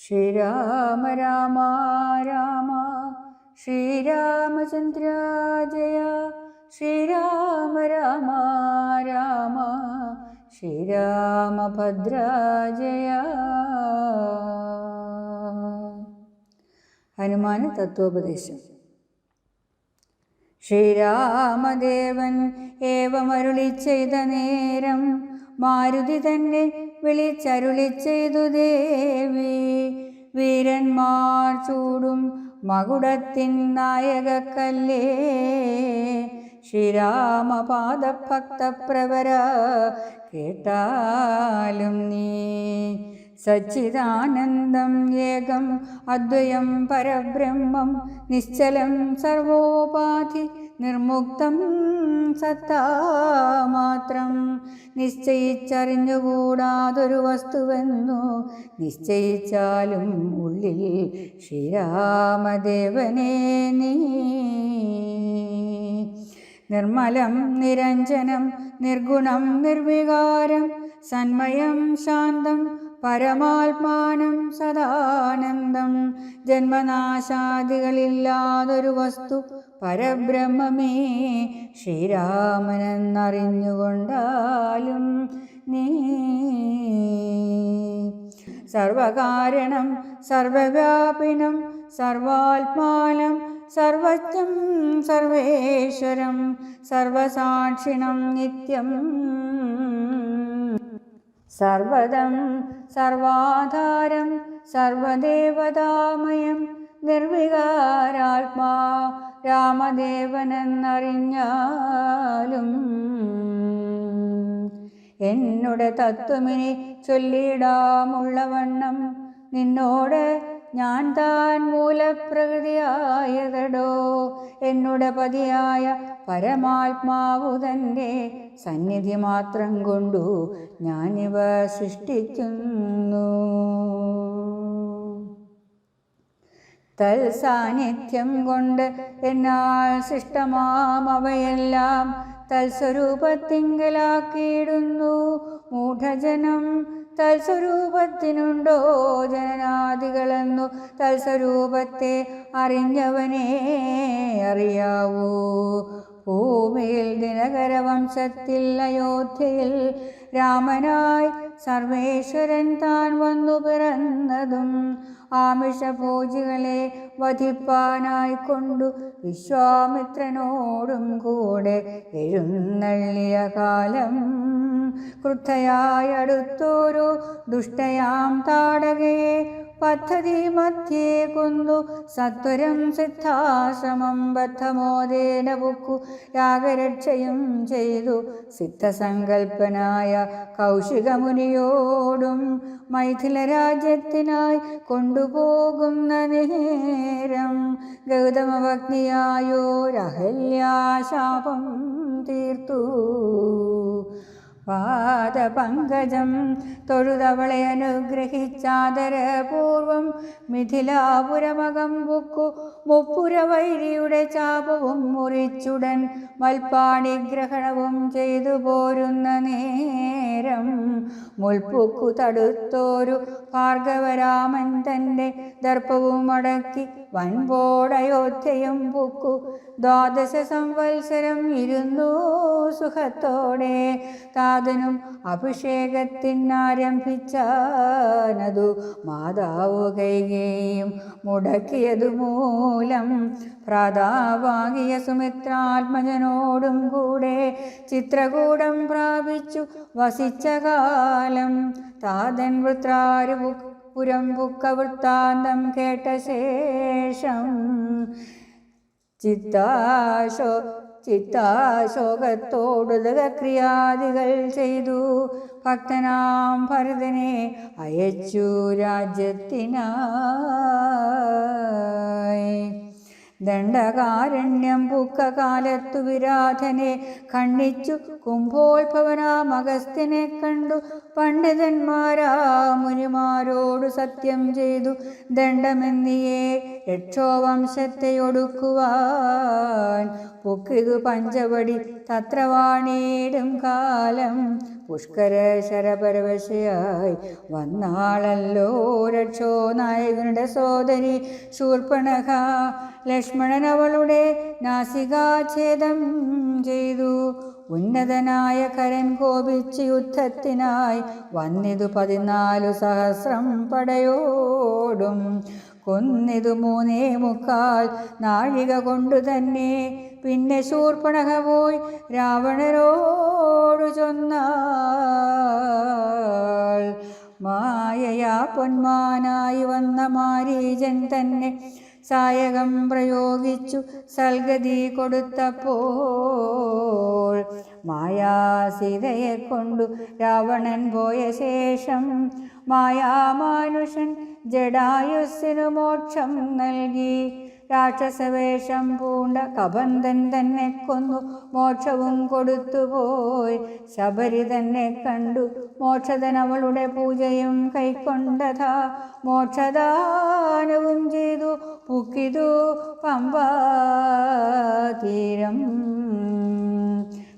ശ്രീരാമ രാമ രാമ ശ്രീരാമചന്ദ്ര ജയ ശ്രീരാമ രാമ രാമ ശ്രീരാമഭദ്ര ജയ ഹനുമാന തത്വോപദേശം. ശ്രീരാമദേവൻ ഏവമരുളി ചെയ്ത നേരം മാരുതി തന്നെ വിളിച്ചരുളി ചെയ്തു ദേവി. വീരന്മാർ ചൂടും മകുടത്തിൻ നായകക്കല്ലേ. ശ്രീരാമപാദഭക്തപ്രവര കേട്ടാലും നീ സച്ചിദാനന്ദം ഏകം അദ്വയം പരബ്രഹ്മം നിശ്ചലം സർവോപാധി നിർമുക്തം സത്താമാത്രം. നിശ്ചയിച്ചറിഞ്ഞുകൂടാതൊരു വസ്തുവെന്നു നിശ്ചയിച്ചാലും ഉള്ളിൽ ശ്രീരാമദേവനെ നീ. നിർമ്മലം നിരഞ്ജനം നിർഗുണം നിർവികാരം സന്മയം ശാന്തം പരമാത്മാനം സദാനന്ദം. ജന്മനാശാദികളില്ലാതൊരു വസ്തു പരബ്രഹ്മമേ. ശ്രീരാമനെന്നറിഞ്ഞുകൊണ്ടാലും നീ സർവകാരണം സർവവ്യാപിനം സർവാത്മാനം സർവജ്ഞം സർവേശ്വരം സർവസാക്ഷിണം നിത്യം. സർവദം സർവാധാരം സർവദേവതാമയം നിർവികാരാത്മാ രാമദേവനെന്നറിഞ്ഞാലും. എന്നുടെ തത്വമിനി ചൊല്ലിടാമുള്ളവണ്ണം നിന്നോട് ഞാൻ താൻ മൂലപ്രകൃതിയായതടോ. എന്നുടെ പതിയായ പരമാത്മാവു തന്റെ സന്നിധി മാത്രം കൊണ്ടു ഞാനിവ സൃഷ്ടിക്കുന്നു. തൽസാന്നിധ്യം കൊണ്ട് എന്നാൽ സൃഷ്ടമാം അവയെല്ലാം. തൽസ്വരൂപത്തിങ്കലാക്കിയിടുന്നു. മൂഢജനം തൽസ്വരൂപത്തിനുണ്ടോ ജനനാദികളെന്നു? തൽസ്വരൂപത്തെ അറിഞ്ഞവനെ അറിയാവൂ. ഭൂമിയിൽ ദിനകര വംശത്തിൽ അയോധ്യയിൽ രാമനായി സർവേശ്വരൻ താൻ വന്നു പിറന്നതും ആമിഷഭോജികളെ വധിപ്പാനായി കൊണ്ടു വിശ്വാമിത്രനോടും കൂടെ എഴുന്നള്ളിയ കാലം ക്രുദ്ധയായി അടുത്തോരു ദുഷ്ടയാം താടകയെ പദ്ധതി മധ്യേ കൊന്നു. സത്വരം സിദ്ധാശ്രമം ബദ്ധമോദേന ബുക്കു. യാഗരക്ഷയും ചെയ്തു. സിദ്ധസങ്കൽപ്പനായ കൗശികമുനിയോടും മൈഥില രാജ്യത്തിനായി കൊണ്ടുപോകുന്ന നേരം ഗൗതമഭഗ്നിയായോരഹല്യാശാപം തീർത്തു. പാദപങ്കജം തൊഴുതവളെ അനുഗ്രഹിച്ചാദരപൂർവം മിഥിലാപുരമകം ബുക്കു മുപ്പുരവൈരിയുടെ ചാപവും മുറിച്ചുടൻ മൽപ്പാണിഗ്രഹണവും ചെയ്തു പോരുന്ന നേരം മുൽപ്പുക്കു തടുത്തോരു ഭാർഗവരാമൻ തന്റെ ദർപ്പവും അടക്കി വൻപോടയോധ്യയും പൂക്കു. ദ്വാദശ സംവത്സരം ഇരുന്നു സുഖത്തോടെ. താതനും അഭിഷേകത്തിനാരംഭിച്ചാനതു മാതാവ് കൈകേയും മുടക്കിയതു മൂലം പ്രാതാവാകിയ സുമിത്രാത്മജനോടും കൂടെ ചിത്രകൂടം പ്രാപിച്ചു വസിച്ച കാലം. താതൻ വൃത്രാരു പുരം പുക്ക വൃത്താന്തം കേട്ട ശേഷം ചിത്താശോ ചിത്താശോകത്തോടുതക ക്രിയാദികൾ ചെയ്തു. ഭക്തനാം ഭരതനെ അയച്ചു രാജ്യത്തിനായി. ദണ്ഡകാരണ്യം പൂക്കകാലത്തു വിരാധനെ കണ്ണിച്ചു കുംഭോത്ഭവനാ അഗസ്ത്യനെ കണ്ടു. പണ്ഡിതന്മാരാ മുനിമാരോട് സത്യം ചെയ്തു. ദണ്ഡമെന്നിയെ രക്ഷോവംശത്തെ ഒടുക്കുവാൻ പൊക്കിതു പഞ്ചവടി തത്രവാണീടും കാലം. പുഷ്കര ശരപരവശയായി വന്നാളല്ലോ രക്ഷോ നായകനുടെ സോദരി ശൂർപ്പണക ലക്ഷ്മണൻ അവളുടെ നാസികാഛേദം ചെയ്തു. ഉന്നതനായ കരൻ കോപിച്ച് യുദ്ധത്തിനായി വന്നിതു പതിനാലു സഹസ്രം പടയോടും. കൊന്നിതു മൂന്നേ മുക്കാൽ നാഴിക കൊണ്ടു തന്നെ. പിന്നെ ശൂർപ്പണക പോയി രാവണരോടു ചൊന്ന മായയാ പൊന്മാനായി വന്ന മാരീജൻ തന്നെ സായകം പ്രയോഗിച്ചു സൽഗതി കൊടുത്തപ്പോൾ മായാസീതയെ കൊണ്ടു രാവണൻ പോയ ശേഷം മായാമാനുഷൻ ജഡായുസ്സിനു മോക്ഷം നൽകി. രാക്ഷസവേഷം പൂണ്ട കബന്ധൻ തന്നെ കൊന്നു. മോക്ഷവും കൊടുത്തുപോയി ശബരി തന്നെ കണ്ടു. മോക്ഷതൻ അവളുടെ പൂജയും കൈക്കൊണ്ടതാ. മോക്ഷദാനവും ചെയ്തു. പുക്കിതു പമ്പാതീരം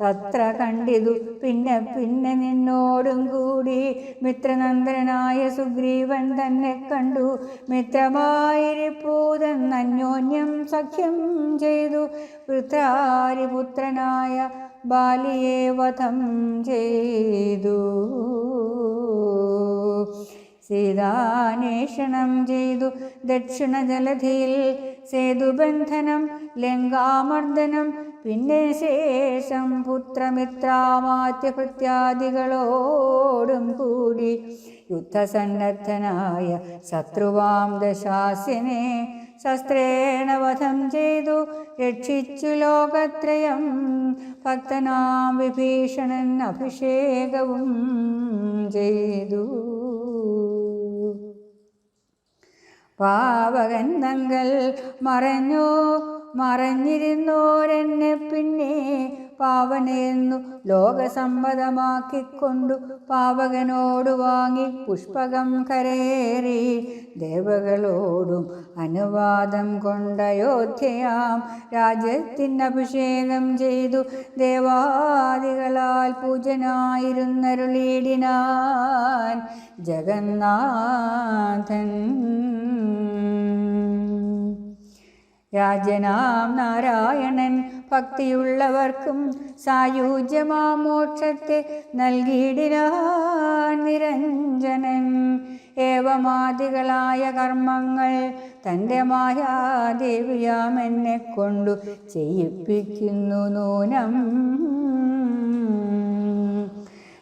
തത്ര കണ്ടിതു. പിന്നെ പിന്നെ നിന്നോടും കൂടി മിത്രനന്ദനായ സുഗ്രീവൻ തന്നെ കണ്ടു. മിത്രമായിരിപ്പൂതൻ അന്യോന്യം സഖ്യം ചെയ്തു. വൃത്രാരിപുത്രനായ ബാലിയെ വധം ചെയ്തു. സീതാന്വേഷണം ചെയ്തു. ദക്ഷിണ ജലധിയിൽ സേതുബന്ധനം ലങ്കാമർദ്ദനം പിന്നെ ശേഷം പുത്രമിത്രാമാത്യഭൃത്യാദികളോടും കൂടി യുദ്ധസന്നദ്ധനായ ശത്രുവാം ദശാസിനെ ശസ്ത്രേണ വധം ചെയ്തു. രക്ഷിച്ചു ലോകത്രയം. ഭക്തനാം വിഭീഷണൻ അഭിഷേകവും ചെയ്തു. പാവകൻ തങ്കൽ മറഞ്ഞു. മറഞ്ഞിരുന്നോരെന്നെ പിന്നെ പാവനെന്നു ലോകസമ്മതമാക്കിക്കൊണ്ടു പാവകനോട് വാങ്ങി പുഷ്പകം കരേറി ദേവകളോടും അനുവാദം കൊണ്ടയോധ്യയാം രാജ്യത്തിനഭിഷേകം ചെയ്തു ദേവാദികളാൽ പൂജനായിരുന്നരുളീടിനാൻ ജഗന്നാഥൻ. രാജനാം നാരായണൻ ഭക്തിയുള്ളവർക്കും സായുജ്യമാം മോക്ഷത്തെ നൽകിയിടിനാൻ നിരഞ്ജനൻ. ഏവമാദികളായ കർമ്മങ്ങൾ തന്റെ മായാദേവിയാം എന്നെ കൊണ്ടു ചെയ്യിപ്പിക്കുന്നു നൂനം.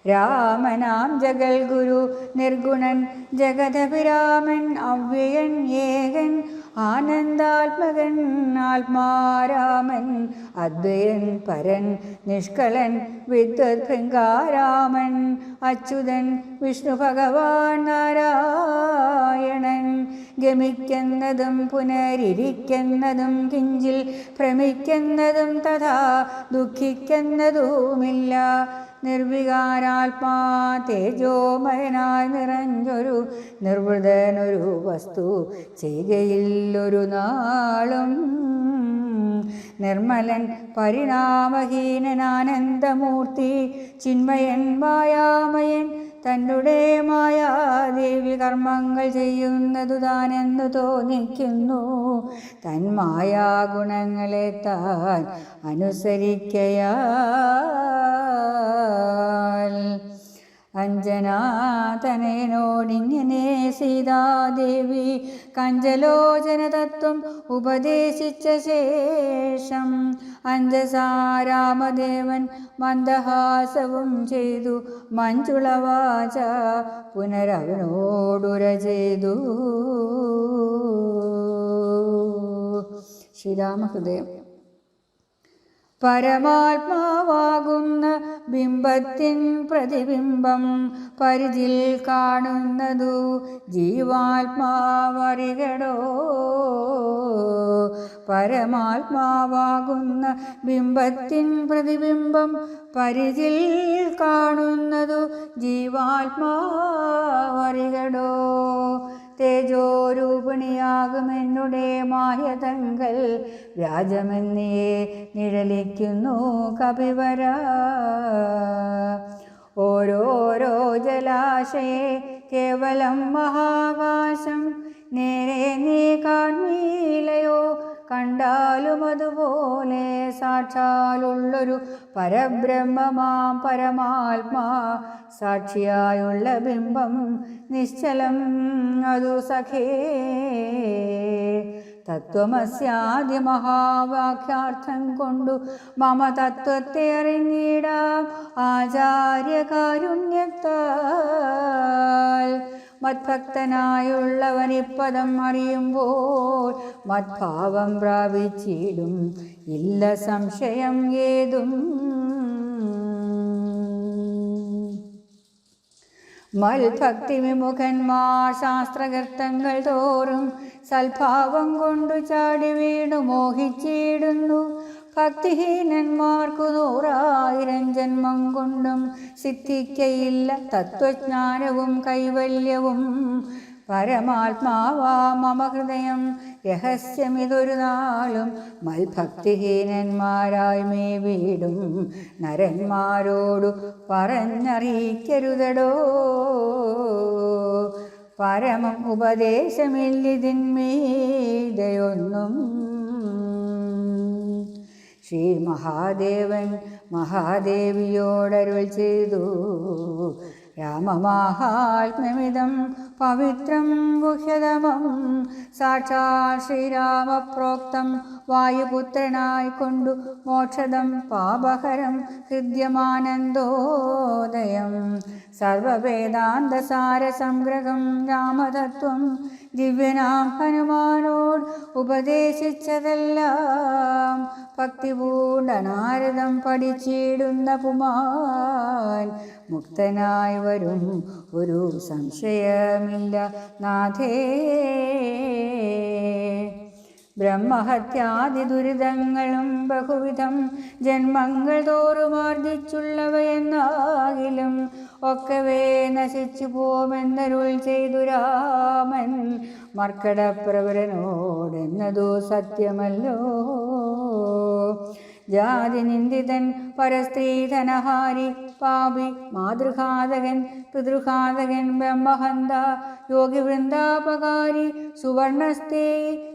രാമനാം ജഗൽ ഗുരു നിർഗുണൻ ജഗതപിരാമൻ അവ്യയൻ ഏകൻ ആനന്ദാത്മകൻ ആത്മാരാമൻ അദ്വയൻ പരൻ നിഷ്കളൻ വിദ്വത് ഭൃംഗാരാമൻ അച്യുതൻ വിഷ്ണു ഭഗവാൻ നാരായണൻ. ഗമിക്കുന്നതും പുനരിരിക്കുന്നതും കിഞ്ചിൽ ഭ്രമിക്കുന്നതും തഥാ ദുഃഖിക്കുന്നതുമില്ല. നിർവികാരാത്മാ തേജോമയനായി നിറഞ്ഞൊരു നിർവൃതനൊരു വസ്തു ചെയ്യുകയില്ലൊരു നാളും നിർമ്മലൻ പരിണാമഹീനനാനന്ദമൂർത്തി ചിന്മയൻ മായാമയൻ തന്നുടെ മായാദേവി കർമ്മങ്ങൾ ചെയ്യുന്നതു താനെന്നു തോന്നിക്കുന്നു. തൻ മായാഗുണങ്ങളെ താൻ അനുസരിക്കയാൽ. അഞ്ജനാതനോടിങ്ങനെ സീതാദേവി കഞ്ചലോചന തത്വം ഉപദേശിച്ച ശേഷം അഞ്ജസാരാമദേവൻ മന്ദഹാസവും ചെയ്തു മഞ്ജുളവാച പുനരവനോടുര ചെയ്തു ശ്രീരാമഹൃദയം. പരമാത്മാവാകുന്ന ബിംബത്തിൻ പ്രതിബിംബം പരിധിൽ കാണുന്നതു ജീവാത്മാവറികടോ. പരമാത്മാവാകുന്ന ബിംബത്തിൻ പ്രതിബിംബം പരിധിൽ കാണുന്നതു ജീവാത്മാവറികടോ. തേജോരൂപ രൂപിണിയാകും എന്നുടെ മായതങ്കൽ വ്യാജമെന്നേ നിഴലിക്കുന്നു കപിവര. ഓരോരോ ജലാശയെ കേവലം മഹാകാശം നേരെ നീ കാൺമീലയോ കണ്ടാലും അതുപോലെ സാക്ഷാലുള്ളൊരു പരബ്രഹ്മമാം പരമാത്മാ. സാക്ഷിയായുള്ള ബിംബം നിശ്ചലം അതു സഖേ. തത്വമസ്യാദി മഹാവാക്യാർത്ഥം കൊണ്ടു മമ തത്വത്തെ അറിഞ്ഞിടാം ആചാര്യകാരുണ്യത്താൽ. മത്ഭക്തനായുള്ളവനിപ്പദം അറിയുമ്പോൾ മത്ഭാവം പ്രാപിച്ചിടും. ഇല്ല സംശയം ഏതും. മൽഭക്തി വിമുഖന്മാർ ശാസ്ത്രകർത്തങ്ങൾ തോറും സൽഭാവം കൊണ്ടു ചാടി വീണു മോഹിച്ചിടുന്നു. ഭക്തിഹീനന്മാർക്കു നൂറായിരം ജന്മം കൊണ്ടും സിദ്ധിക്കയില്ല തത്വജ്ഞാനവും കൈവല്യവും. പരമാത്മാവാ മമ ഹൃദയം രഹസ്യമിതൊരു നാളും മൽഭക്തിഹീനന്മാരായി മേ വീടും നരന്മാരോടു പറഞ്ഞറിയിക്കരുതടോ. പരമം ഉപദേശമില്ലിതിന്മീതയൊന്നും ശ്രീ മഹാദേവൻ മഹാദേവിയോടരുൾ ചെയ്തു. രാമമാഹാത്മ്യമിതം പവിത്രം ഗുഹ്യതമം സാക്ഷാൽ ശ്രീരാമപ്രോക്തം വായുപുത്രനായി കൊണ്ടു മോക്ഷദം പാപഹരം ഹൃദ്യമാനന്ദോദയം. സർവവേദാന്തസാരസംഗ്രഹം രാമതത്വം ദിവ്യനാം ഹനുമാനോട് ഉപദേശിച്ചതെല്ലാം ഭക്തിപൂണ്ടനാരദം പഠിച്ചിടുന്ന പുമാൻ മുക്തനായി വരും ഒരു സംശയമില്ല നാഥേ. ബ്രഹ്മഹത്യാദി ദുരിതങ്ങളും ബഹുവിധം ജന്മങ്ങൾ തോറും ആർജിച്ചുള്ളവയെന്നാകിലും ഒക്കവേ നശിച്ചു പോമെന്നരുൾ ചെയ്തു രാമൻ മർക്കടപ്രവരനോടെന്നതു സത്യമല്ലോ. ജാതി നിന്ദിതൻ പരസ്ത്രീധനഹാരി പാപി മാതൃഘാതകൻ പിതൃഘാതകൻ ബ്രഹ്മഹന്ത യോഗി വൃന്ദാപകാരി സുവർണസ്തേ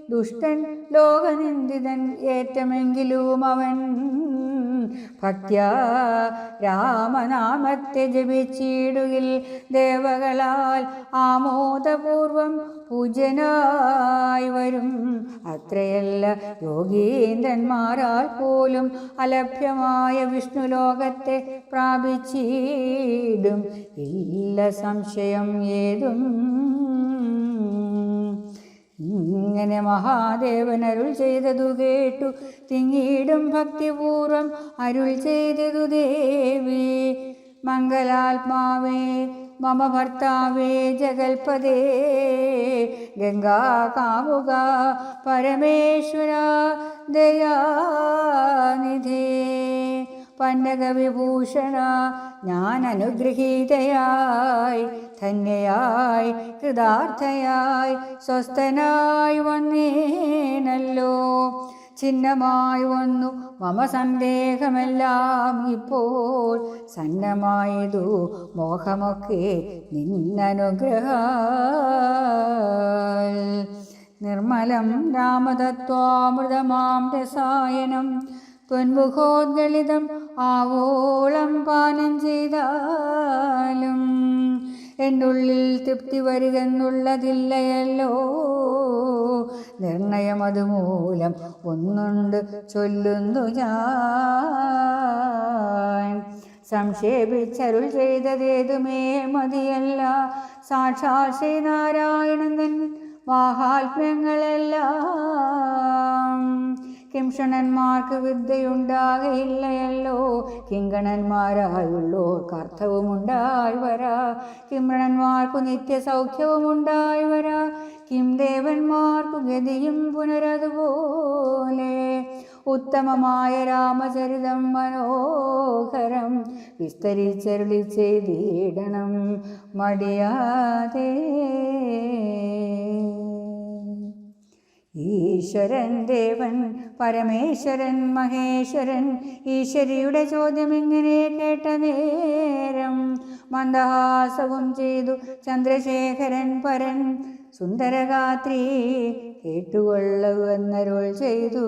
ദുഷ്ടൻ ലോകനിന്ദിതൻ ഏറ്റമെങ്കിലും അവൻ ഭക്ത്യാ രാമനാമത്തെ ജപിച്ചിടുകിൽ ദേവകളാൽ ആമോദപൂർവം പൂജനായി വരും. അത്രയല്ല യോഗീന്ദ്രന്മാരാൽ പോലും അലഭ്യമായ വിഷ്ണുലോകത്തെ പ്രാപിച്ചിടും. ഇല്ല സംശയം ഏതും ഇങ്ങനെ മഹാദേവൻ അരുൾ ചെയ്തതു കേട്ടു. തിങ്ങിയിടും ഭക്തിപൂർവം അരുൾ ചെയ്തതു ദേവി. മംഗലാത്മാവേ മമ ഭർത്താവേ ജഗൽപദേ ഗംഗാ കാമുക പരമേശ്വര ദയാനിധേ. പന്നകവിഭൂഷണ ഞാൻ അനുഗ്രഹീതയായി ധന്യയായി കൃതാർത്ഥയായി സ്വസ്ഥനായി വന്നേനല്ലോ. ചിഹ്നമായി വന്നു മമ സന്ദേഹമെല്ലാം ഇപ്പോൾ. സന്നമായതു മോഹമൊക്കെ നിന്നനുഗ്രഹ നിർമ്മലം രാമതത്വാമൃതമാം രസായനം ത്വൻമുഖോദ്ഗളിതം ആവോളം പാനം ചെയ്താലും എന്നുള്ളിൽ തൃപ്തി വരികെന്നുള്ളതില്ലയല്ലോ നിർണയം അതുമൂലം ഒന്നുണ്ട് ചൊല്ലുന്നു ഞാൻ. സംക്ഷേപിച്ചരുൾ ചെയ്തതേതുമേ മതിയല്ല. സാക്ഷാൽ ശ്രീനാരായണൻ മാഹാത്മ്യങ്ങളെല്ലാം കിംഷണന്മാർക്ക് വിദ്യയുണ്ടാകയില്ലയല്ലോ. കിങ്കണന്മാരായുള്ളോർ കർത്തവുമുണ്ടായി വരാ. കിംരണന്മാർക്കു നിത്യസൗഖ്യവുമുണ്ടായി വരാ. കിം ദേവന്മാർക്കു ഗതിയും പുനരതുപോലെ. ഉത്തമമായ രാമചരിതം മനോഹരം. വിസ്തരിച്ചരുളി ചെയ്തിടണം മടിയാതെ. ഈശ്വരൻ ദേവൻ പരമേശ്വരൻ മഹേശ്വരൻ ഈശ്വരിയുടെ ചോദ്യം ഇങ്ങനെ കേട്ട നേരം? മന്ദഹാസവും ചെയ്തു ചന്ദ്രശേഖരൻ പരൻ സുന്ദരഗാത്രി കേട്ടുകൊള്ളുവെന്നരുൾ ചെയ്തു.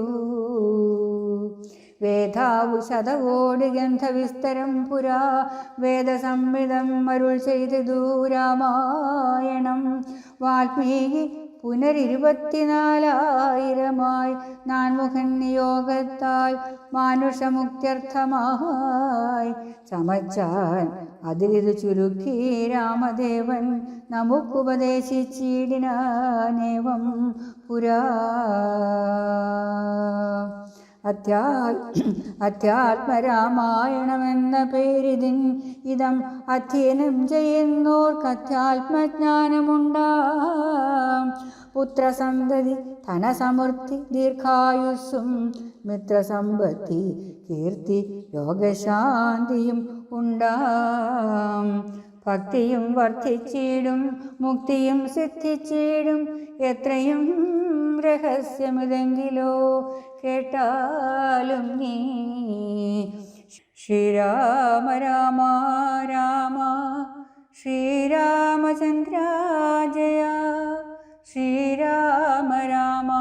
വേദാവു ശതകോടി ഗന്ധവിസ്തരം പുരാ വേദസംവിധം അരുൾ ചെയ്തു രാമായണം വാൽമീകി പുനരിരുപത്തിനാലായിരമായി നാൻമുഖൻ നിയോഗത്താൽ മാനുഷമുക്ത്യർത്ഥമായി ചമച്ചാൻ അതിലിത് ചുരുക്കി രാമദേവൻ നമുക്കുപദേശിച്ചിടിനേവം പുരാ അധ്യാത്മരാമായണമെന്ന പേരിതിൻ ഇതം അധ്യയനം ചെയ്യുന്നോർക്ക് അധ്യാത്മജ്ഞാനമുണ്ടാം പുത്രസന്തതി ധനസമൃദ്ധി ദീർഘായുസ്സും മിത്രസമ്പത്തി കീർത്തി യോഗശാന്തിയും ഉണ്ടാം. ഭക്തിയും വർദ്ധിച്ചിടും മുക്തിയും സിദ്ധിച്ചിടും എത്രയും രഹസ്യമിതെങ്കിലോ കേട്ടാലും നീ ശ്രീരാമ രാമ രാമ ശ്രീരാമചന്ദ്ര ജയ ശ്രീരാമ രാമ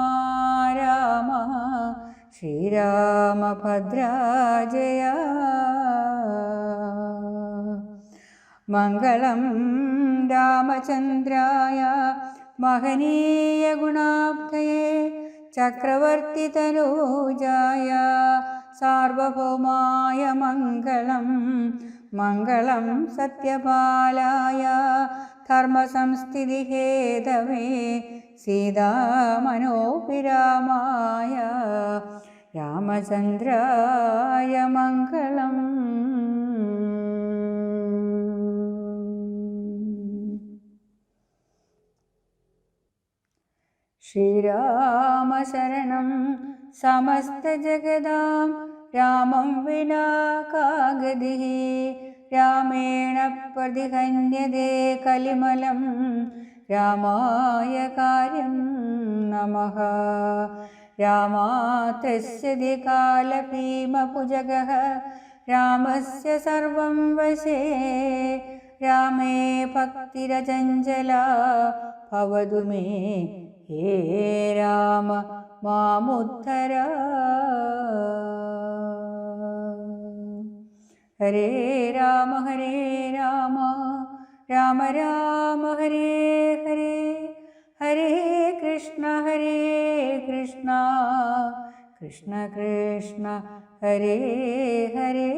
രാമ ശ്രീരാമഭദ്ര ജയ മംഗളം രാമചന്ദ്രായ മഹനീയ ഗുണാബ്ധയെ ചക്രവർത്തിതനൂജായ സാർവഭൗമായ മംഗളം മംഗളം സത്യപാലായ ധർമ്മസംസ്ഥിതിഹേതവേ സീതാമനോപിരാമായ രാമചന്ദ്രായ മംഗളം. ശ്രീരാമശരണം. സമസ്തജഗതാം രാമം വിനാ കാഗതി. രാമേണ പ്രതിഹന്യതേ കലിമലം. രാമായ കാര്യം നമഃ. രാമാതസ്യതി കാലഭീമഭുജഗः രാമസ്യ സർവം വശേ. രാമേ ഭക്തിരചഞ്ചല ഭവതു മേ ഹേ രാമ മാമുദ്ധര ഹരേ രാമ ഹരേ രാമ രാമ രാമ ഹരേ ഹരേ. ഹരേ കൃഷ്ണ ഹരേ കൃഷ്ണ. കൃഷ്ണ കൃഷ്ണ ഹരേ ഹരേ.